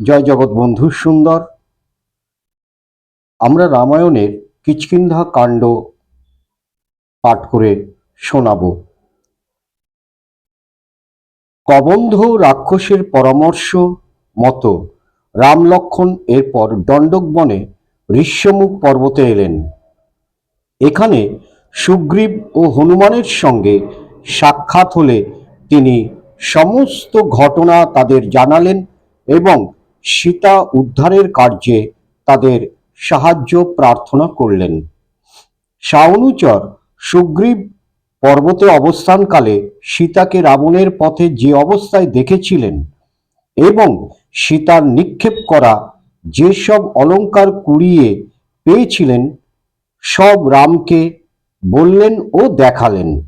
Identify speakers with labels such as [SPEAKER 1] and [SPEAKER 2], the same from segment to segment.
[SPEAKER 1] জয় জগৎ বন্ধু সুন্দর। আমরা রামায়ণের কিচকিন্ধা কাণ্ড পাঠ করে শোনাব। কবন্ধ রাক্ষসের পরামর্শ মতো রাম লক্ষণ এরপর দণ্ডক বনে ঋষ্যমুখ পর্বতে এলেন। এখানে সুগ্রীব ও হনুমানের সঙ্গে সাক্ষাৎ হলে তিনি সমস্ত ঘটনা তাদের জানালেন এবং সীতা উদ্ধারের কার্যে তাদের সাহায্য প্রার্থনা করলেন। শাওনুচর সুগ্রীব পর্বতে অবস্থানকালে সীতাকে রাবণের পথে যে অবস্থায় দেখেছিলেন এবং সীতার নিক্ষেপ করা যেসব অলংকার কুড়িয়ে পেয়েছিলেন, সব রামকে বললেন ও দেখালেন।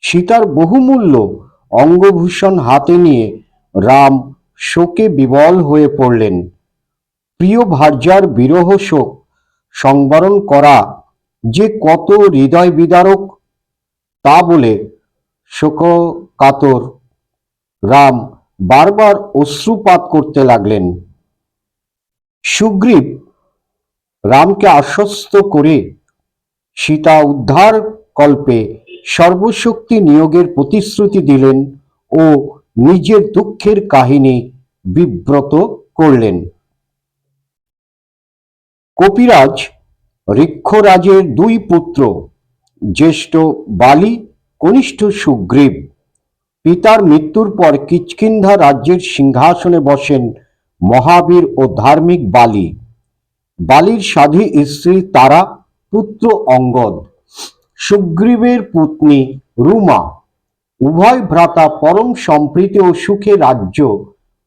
[SPEAKER 1] সীতার বহুমূল্য অঙ্গভূষণ হাতে নিয়ে রাম শোকে বিবল হয়ে পড়লেন। প্রিয় ভার্যার বিরহ শোক সংবরণ করা যে কত হৃদয় বিদারক তা বলে শোককাতর রাম বারবার অশ্রুপাত করতে লাগলেন। সুগ্রীব রামকে আশ্বস্ত করে সীতা উদ্ধার কল্পে সর্বশক্তি নিয়োগের প্রতিশ্রুতি দিলেন ও নিজের দুঃখের কাহিনী বিব্রত করলেন। কপিরাজ ঋক্ষরাজের দুই পুত্র, জ্যেষ্ঠ বালি, কনিষ্ঠ সুগ্রীব, পিতার মৃত্যুর পর কিচকিন্ধা রাজ্যের সিংহাসনে বসেন মহাবীর ও ধার্মিক বালি। বালির সাধী স্ত্রী তারা, পুত্র অঙ্গদ। সুগ্রীবের পত্নী রুমা উভয় ভ্রাতা পরম সম্প্রীতি ও সুখে রাজ্য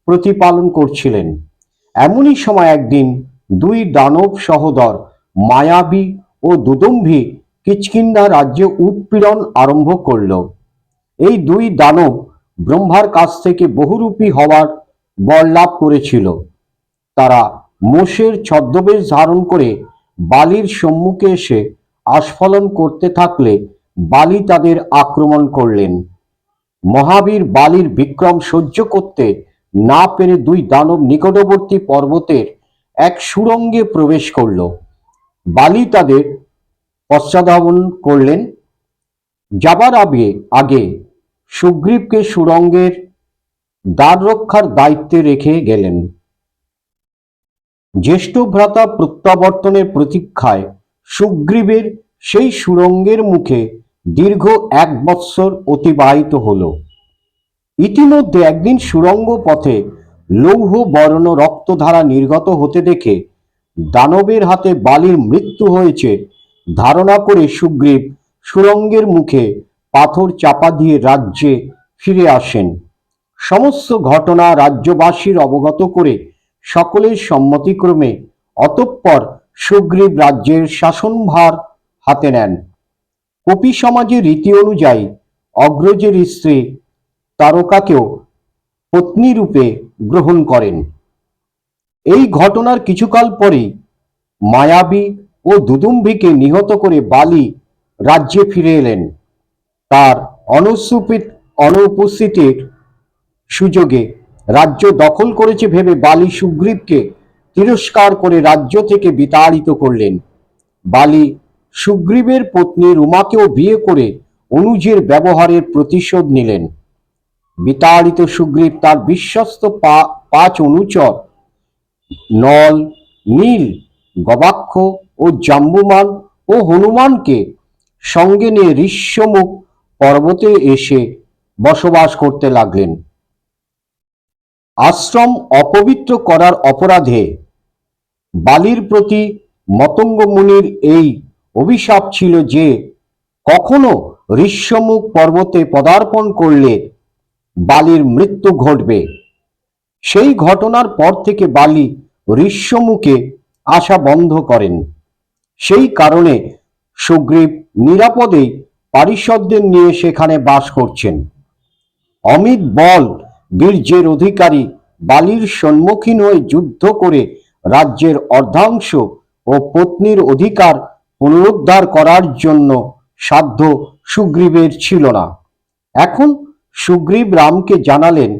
[SPEAKER 1] প্রতিপালন করছিলেন। এমনই সময় একদিন দুই দানব সহোদর মায়াবী ও দুদম্ভী কিচকিন্দা রাজ্যে উৎপীড়ন আরম্ভ করল। এই দুই দানব ব্রহ্মার কাছ থেকে বহুরূপী হওয়ার বর লাভ করেছিল। তারা মোষের ছদ্মবেশ ধারণ করে বালির সম্মুখে এসে আস্ফলন করতে থাকলে বালি তাদের আক্রমণ করলেন। মহাবীর বালির বিক্রম সহ্য করতে না পেরে দুই দানব নিকটবর্তী পর্বতের এক সুরঙ্গে প্রবেশ করল। বালি তাদের পশ্চাধাবন করলেন। যাবার আগে আগে সুগ্রীবকে সুরঙ্গের দ্বার রক্ষার দায়িত্বে রেখে গেলেন। জ্যেষ্ঠ ভ্রাতা প্রত্যাবর্তনের প্রতীক্ষায় সুগ্রীবের সেই সুরঙ্গের মুখে দীর্ঘ এক বৎসর অতিবাহিত হল। ইতিমধ্যে একদিন সুরঙ্গ পথে লৌহ বর্ণ রক্তধারা নির্গত হতে দেখে দানবের হাতে বালির মৃত্যু হয়েছে। ধারণা করে সুগ্রীব সুরঙ্গের মুখে পাথর চাপা দিয়ে রাজ্যে ফিরে আসেন। সমস্ত ঘটনা রাজ্যবাসীর অবগত করে সকলের সম্মতিক্রমে অতঃপর সুগ্রীব রাজ্যের শাসনভার হাতে নেন। কপি সমাজের রীতি অনুযায়ী অগ্রজের স্ত্রী তারকাকেও পত্নীরূপে গ্রহণ করেন। এই ঘটনার কিছুকাল পরেই মায়াবী ও দুদুম্ভিকে নিহত করে বালি রাজ্যে ফিরে এলেন। তার অনুসুপিত অনুপস্থিতির সুযোগে রাজ্য দখল করেছে ভেবে বালি সুগ্রীবকে তিরস্কার করে রাজ্য থেকে বিতাড়িত করলেন। বালি সুগ্রীবের পত্নী রুমাকেও বিয়ে করে অনুজের ব্যবহারের প্রতিশোধ নিলেন। বিতাড়িত সুগ্রীব তার বিশ্বস্ত পাঁচ অনুচর, নল, নীল, গবাক্ষ ও জাম্বুমান ও হনুমানকে সঙ্গে নিয়ে ঋষ্যমুখ পর্বতে এসে বসবাস করতে লাগলেন। আশ্রম অপবিত্র করার অপরাধে বালির প্রতি মতঙ্গ মুনির এই অভিশাপ ছিল যে কখনো ঋষ্যমুখ পর্বতে পদার্পণ করলে বালির মৃত্যু ঘটবে। সেই ঘটনার পর থেকে বালি ঋষ্যমুখে আসা বন্ধ করেন। সেই কারণে সুগ্রীব নিরাপদেই পারিষদদের নিয়ে সেখানে বাস করছেন। অমিত বল বীর্যের অধিকারী, বালির সম্মুখীন হয়ে যুদ্ধ করে রাজ্যের অর্ধাংশ ও পত্নীর অধিকার পুনরুদ্ধার করার জন্য সাধ্য সুগ্রীবের ছিল না। এখন সুগ্রীব রামকে জানালেন,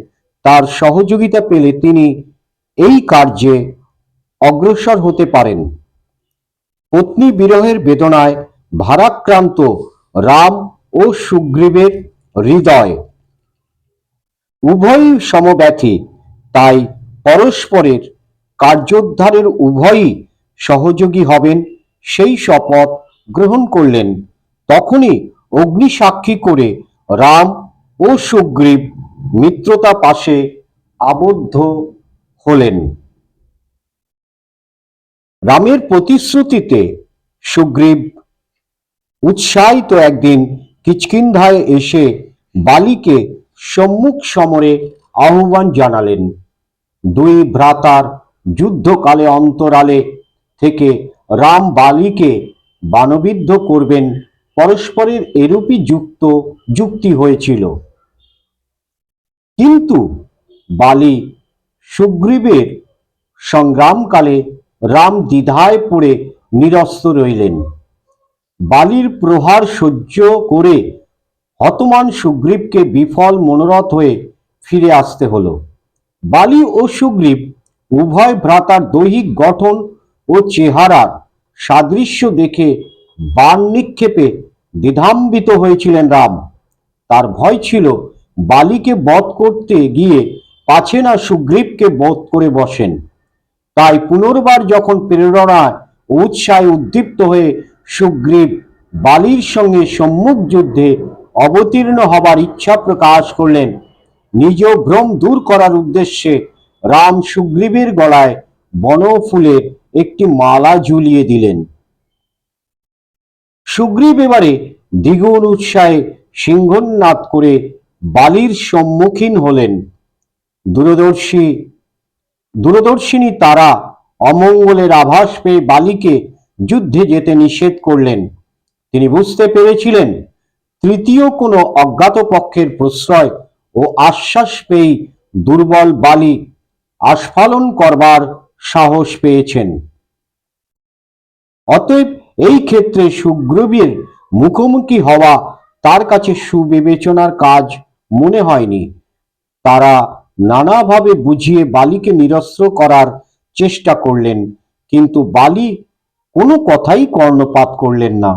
[SPEAKER 1] তার সহযোগিতা পেলে তিনি এই কার্যে অগ্রসর হতে পারেন। পত্নী বিরহের বেদনায় ভারাক্রান্ত রাম ও সুগ্রীবের হৃদয় উভয়ই সমব্যথী, তাই পরস্পরের কার্যোদ্ধারের উভয়ই সহযোগী হবেন সেই শপথ গ্রহণ করলেন। তখনই অগ্নিসাক্ষী করে রাম ও সুগ্রীব মিত্রতা পাশে আবদ্ধ হলেন। রামের প্রতিশ্রুতিতে সুগ্রীব উৎসাহিত একদিন কিচকিন্ধায় এসে বালিকে সম্মুখ সমরে আহ্বান জানালেন। দুই ভ্রাতার যুদ্ধকালে অন্তরালে থেকে রাম বালিকে বানবিদ্ধ করবেন, পরস্পরের এরূপই যুক্ত, যুক্তি হয়েছিল। কিন্তু বালি সুগ্রীবের সংগ্রামকালে রাম দ্বিধায় পড়ে নিরস্ত রইলেন। বালির প্রহার সহ্য করে হতমান সুগ্রীবকে বিফল মনোরথ হয়ে ফিরে আসতে হলো। বালি ও সুগ্রীব উভয় ভ্রাতার দৈহিক গঠন ও চেহারার সাদৃশ্য দেখে বাণ নিক্ষেপে দ্বিধাম্বিত হয়েছিলেন রাম। তার ভয় ছিল বালিকে বধ করতে গিয়ে পাছে না সুগ্রীবকে বধ করে বসেন। তাই পুনর্বার যখন প্রেরণায় উৎসাহে উদ্দীপ্ত হয়ে সুগ্রীব বালির সঙ্গে সম্মুখ যুদ্ধে অবতীর্ণ হবার ইচ্ছা প্রকাশ করলেন, নিজ ভ্রম দূর করার উদ্দেশ্যে রাম সুগ্রীবের গলায় বনফুলের একটি মালা ঝুলিয়ে দিলেন। সুগ্রীব এবারে দ্বিগুণ উৎসাহে সিংহনাদ করে বালির সম্মুখীন হলেন। দূরদর্শী, দূরদর্শিনী তারা অমঙ্গলের আভাস পেয়ে বালিকে যুদ্ধে যেতে নিষেধ করলেন। তিনি বুঝতে পেরেছিলেন, তৃতীয় কোনো অজ্ঞাত পক্ষের প্রশ্রয় ও আশ্বাস পেয়েই দুর্বল বালি আস্ফালন করবার সাহস পেয়েছেন। অতএব এই ক্ষেত্রে সুগ্রীবের মুখোমুখি হওয়া, তার কাছে সুবিবেচনার কাজ মনে হয়নি। তারা নানাভাবে বুঝিয়ে বালিকে নিরস্ত্র করার চেষ্টা করলেন, কিন্তু বালি কোনো কথাই কর্ণপাত করলেন না।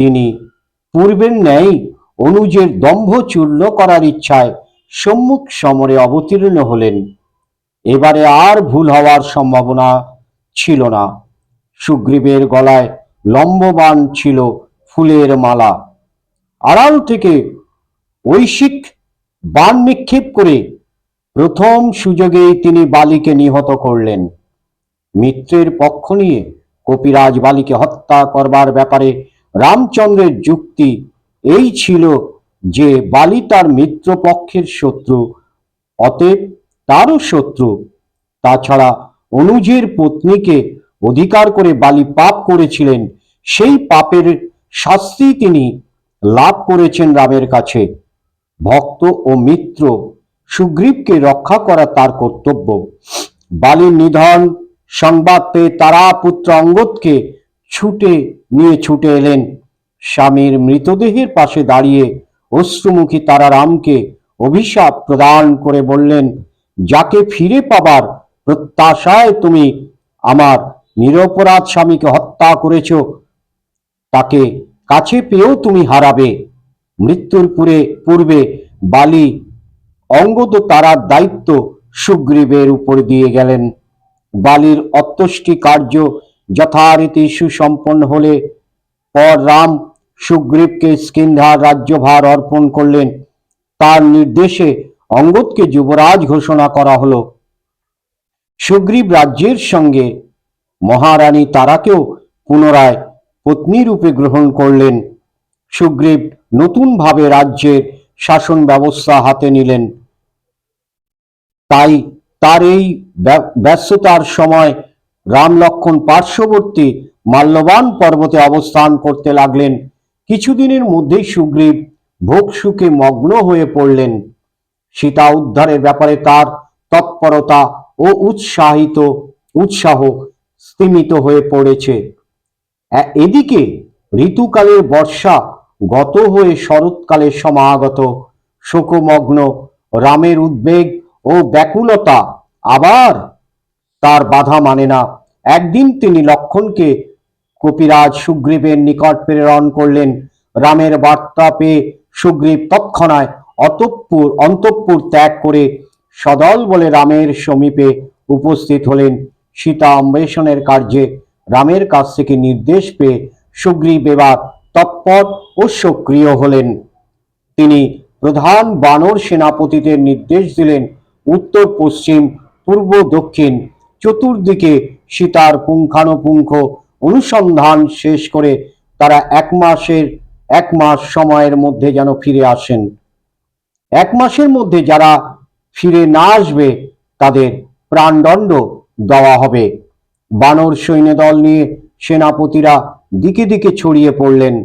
[SPEAKER 1] তিনি পূর্বের ন্যায় অনুজের দম্ভ চূর্ণ করার ইচ্ছায় সম্মুখ সমরে অবতীর্ণ হলেন। এবারে আর ভুল হওয়ার সম্ভাবনা ছিল না। সুগ্রীবের গলায় লম্ববান ছিল ফুলের মালা। আড়াল থেকে ঐশিক বান নিক্ষেপ করে প্রথম সুযোগেই তিনি বালিকে নিহত করলেন। মিত্রের পক্ষ নিয়ে কপিরাজ বালিকে হত্যা করবার ব্যাপারে রামচন্দ্রের যুক্তি এই ছিল যে বালি তার মিত্রপক্ষের শত্রু, অতএব তারও শত্রু। তাছাড়া অনুজের পত্নীকে অধিকার করে বালি পাপ করেছিলেন, সেই পাপের শাস্তি তিনি লাভ করেছেন রামের কাছে। ভক্ত ও মিত্র সুগ্রীবকে রক্ষা করা তার কর্তব্য। বালির নিধন সংবাদ পেয়ে তারা পুত্র অঙ্গদকে ছুটে নিয়ে ছুটে এলেন। স্বামীর মৃতদেহের পাশে দাঁড়িয়ে অশ্রুমুখী তারা রামকে অভিশাপ প্রদান করে বললেন যাকে ফিরে পাবার প্রত্যাশায় তুমি আমার নিরপরাধ স্বামীকে হত্যা করেছ, তাকে কাছে পেয়েও তুমি হারাবে। মৃত্যুর পুরে পূর্বে বালি অঙ্গদ তারার দায়িত্ব সুগ্রীবের উপর দিয়ে গেলেন। বালির অত্যষ্টি কার্য যথারীতি সুসম্পন্ন হলে পর রাম সুগ্রীবকে স্কিন্ধার রাজ্যভার অর্পণ করলেন। তার নির্দেশে অঙ্গদকে যুবরাজ ঘোষণা করা হলো। সুগ্রীব রাজ্যের সঙ্গে মহারানী তারাকেও পুনরায় পত্নী রূপে গ্রহণ করলেন। সুগ্রীব নতুনভাবে রাজ্যের শাসন ব্যবস্থা হাতে নিলেন। তাই তার এই ব্য- ব্যস্ততার সময় রাম লক্ষণ পার্শ্ববর্তী মাল্যবান পর্বতে অবস্থান করতে লাগলেন। কিছুদিনের মধ্যেই সুগ্রীব ভোগ সুখে মগ্ন হয়ে পড়লেন। সীতা উদ্ধারের ব্যাপারে তার তৎপরতা ও উৎসাহিত, উৎসাহ স্তিমিত হয়ে পড়েছে। এদিকে ঋতুকালের বর্ষা গত হয়ে শরৎকালে সমাগত শোকমগ্ন রামের উদ্বেগ ও ব্যাকুলতা আবার তার বাধা মানে না। একদিন তিনি লক্ষণকে কপিরাজ সুগ্রীবের নিকট প্রেরণ করলেন। রামের বার্তা পেয়ে সুগ্রীব তৎক্ষণাৎ অতঃপুর, অন্তঃপুর ত্যাগ করে সদল বলে রামের সমীপে উপস্থিত হলেন। সীতা অন্বেষণের কার্যে রামের কাছ থেকে নির্দেশ পেয়ে সুগ্রীব এবার তৎপর ও সক্রিয় হলেন। তিনি প্রধান বানর সেনাপতিদের নির্দেশ দিলেন উত্তর, পশ্চিম, পূর্ব, দক্ষিণ। চতুর্দিকে সীতার পুঙ্খানুপুঙ্খ অনুসন্ধান শেষ করে তারা এক মাসের, এক মাস সময়ের মধ্যে যেন ফিরে আসেন। এক মাসের মধ্যে যারা ফিরে না আসবে, তাদের প্রাণদণ্ড দেওয়া হবে। বানর সৈন্যদল নিয়ে সেনাপতিরা দিকে দিকে ছড়িয়ে পড়লেন।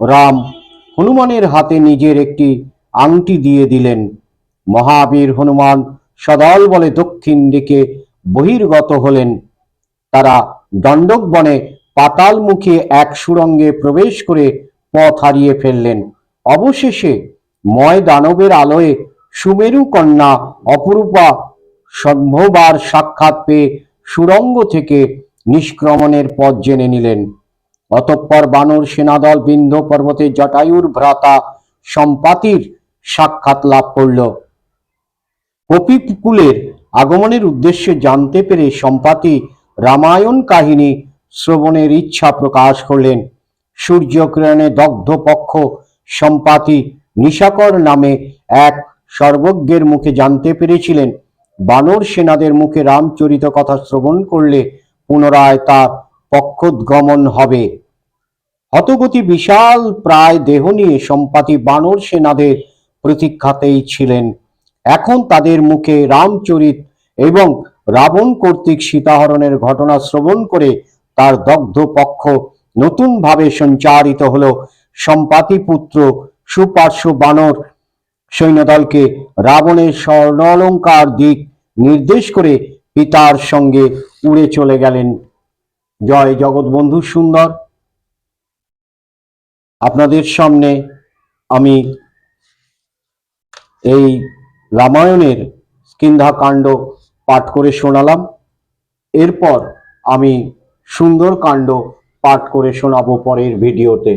[SPEAKER 1] রাম হনুমানের হাতে নিজের একটি আংটি দিয়ে দিলেন। মহাবীর হনুমান সদল বলে দক্ষিণ দিকে বহির্গত হলেন। তারা দণ্ডক বনে পাতাল মুখে এক সুরঙ্গে প্রবেশ করে পথ হারিয়ে ফেললেন। অবশেষে ময় দানবের আলোয় সুমেরু কন্যা অপরূপা সম্ভবার সাক্ষাৎ পেয়ে সুরঙ্গ থেকে নিষ্ক্রমণের পথ জেনে নিলেন। অতঃপর বানর সেনাদল বিন্ধ পর্বতে জটায়ুর ভ্রাতা সম্পাতির সাক্ষাৎ লাভ করল। কপিকুলের আগমনের উদ্দেশ্যে জানতে পেরে সম্পাতি রামায়ণ কাহিনী শ্রবণের ইচ্ছা প্রকাশ করলেন। সূর্যকিরণে দগ্ধ পক্ষ সম্পাতি নিশাকর নামে এক সর্বজ্ঞের মুখে জানতে পেরেছিলেন। বানর সেনাদের মুখে রামচরিত কথা শ্রবণ করলে পুনরায় তার পক্ষোদ্গমন হবে। হতগতি বিশাল প্রায় দেহ নিয়ে সম্পাতি বানর সেনাদের প্রতীক্ষাতেই ছিলেন। এখন তাদের মুখে রামচরিত এবং রাবণ কর্তৃক সীতাহরণের ঘটনা শ্রবণ করে তার দগ্ধ পক্ষ নতুনভাবে সঞ্চারিত হলো। সম্পাতি পুত্র সুপার্শ্ব বানর সৈন্যদলকে রাবণের স্বর্ণালঙ্কার দিক নির্দেশ করে পিতার সঙ্গে উড়ে চলে গেলেন। জয় জগৎবন্ধু সুন্দর। আপনাদের সামনে আমি এই রামায়ণের স্কিন্ধা কাণ্ড পাঠ করে শোনালাম। এরপর আমি সুন্দর কাণ্ড পাঠ করে শোনাবো পরের ভিডিওতে।